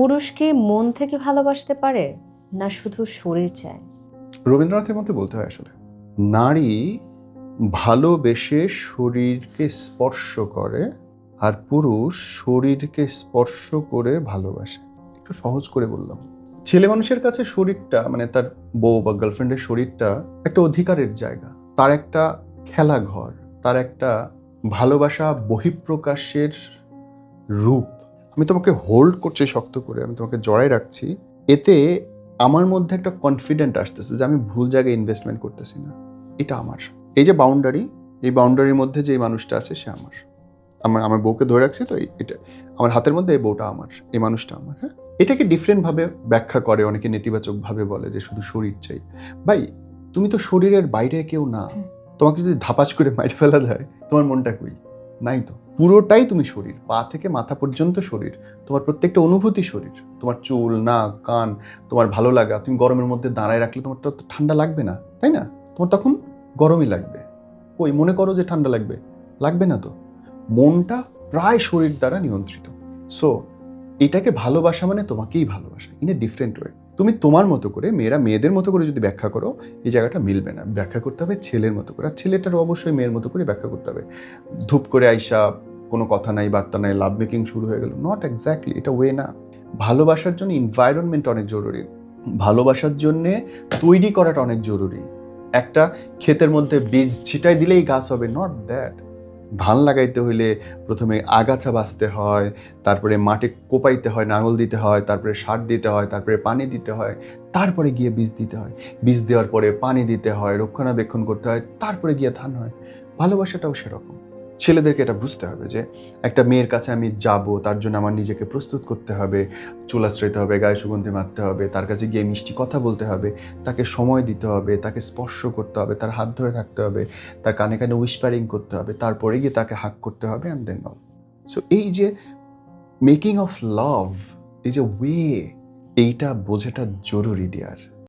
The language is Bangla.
পুরুষ কি মন থেকে ভালোবাসতে পারে না শুধু শরীর চায়? রবীন্দ্রনাথের মধ্যে বলতে হয় আসলে, নারী ভালোবেসে শরীরকে স্পর্শ করে আর পুরুষ শরীরকে স্পর্শ করে ভালোবাসে। একটু সহজ করে বললাম। ছেলে মানুষের কাছে শরীরটা মানে তার বউ বা গার্লফ্রেন্ডের শরীরটা একটা অধিকারের জায়গা। তার একটা খেলা ঘর তার একটা ভালোবাসা বহিঃপ্রকাশের রূপ। আমি তোমাকে হোল্ড করছি শক্ত করে আমি তোমাকে জড়াই রাখছি। এতে আমার মধ্যে একটা কনফিডেন্ট আসতেছে যে আমি ভুল জায়গায় ইনভেস্টমেন্ট করতেছি না। এটা আমার। এই যে বাউন্ডারি এই বাউন্ডারির মধ্যে যে মানুষটা আছে সে আমার। আমার আমার বউকে ধরে রাখছি তো এটা আমার হাতের মধ্যে এই বউটা আমার এই মানুষটা আমার হ্যাঁ? এটাকে ডিফারেন্টভাবে ব্যাখ্যা করে অনেকে নেতিবাচকভাবে বলে যে শুধু শরীর চাই। ভাই তুমি তো শরীরের বাইরে কেউ না। তোমাকে যদি ধাপাচ করে মাইট ফেলা দেয় তোমার মনটা কই? নাই তো। পুরোটাই তুমি শরীর, পা থেকে মাথা পর্যন্ত শরীর, তোমার প্রত্যেকটা অনুভূতি শরীর, তোমার চুল, নাক, কান, তোমার ভালো লাগা, তুমি গরমের মধ্যে দাঁড়ায় রাখলে তোমার তো ঠান্ডা লাগবে না, তাই না? তোমার তখন গরমই লাগবে। কই, মনে করো যে ঠান্ডা লাগবে লাগবে না তো। মনটা প্রায় শরীর দ্বারা নিয়ন্ত্রিত। সো এটাকে ভালোবাসা মানে তোমাকেই ভালোবাসা ইন এ ডিফারেন্ট ওয়ে তুমি তোমার মতো করে, মেয়েরা মেয়েদের মতো করে যদি ব্যাখ্যা করো, এই জায়গাটা মিলবে না। ব্যাখ্যা করতে হবে ছেলের মতো করে। আর ছেলেটারও অবশ্যই মেয়ের মতো করে ব্যাখ্যা করতে হবে। ধূপ করে আইসা কোনো কথা নাই, বার্তা নাই লাভ মেকিং শুরু হয়ে গেল। নট এক্স্যাক্টলি এটা ওয়ে না। ভালোবাসার জন্য এনভায়রনমেন্ট অনেক জরুরি। ভালোবাসার জন্যে তৈরি করাটা অনেক জরুরি। একটা ক্ষেতের মধ্যে বীজ ছিটাই দিলেই গাছ হবে নট দ্যাট ধান লাগাইতে হইলে প্রথমে আগাছা বাঁচতে হয়, তারপরে মাটি কোপাইতে হয়, নাঙল দিতে হয়, তারপরে সার দিতে হয়, তারপরে পানি দিতে হয়, তারপরে গিয়ে বীজ দিতে হয়। বীজ দেওয়ার পরে পানি দিতে হয়, রক্ষণাবেক্ষণ করতে হয়, তারপরে গিয়ে ধান হয়। ভালোবাসাটাও সেরকম। ছেলেদেরকে এটা বুঝতে হবে যে একটা মেয়ের কাছে আমি যাব, তার জন্য আমার নিজেকে প্রস্তুত করতে হবে, চুল হবে, গায়ে সুগন্ধি মারতে হবে, তার কাছে গিয়ে মিষ্টি কথা বলতে হবে, তাকে সময় দিতে হবে, তাকে স্পর্শ করতে হবে, তার হাত ধরে থাকতে হবে, তার কানে কানে উইসপারিং করতে হবে, তারপরে গিয়ে তাকে হাক করতে হবে অ্যান্ড দেন অল সো এই যে মেকিং অফ লাভ এই যে ওয়ে এইটা বোঝাটা জরুরি দেয়ার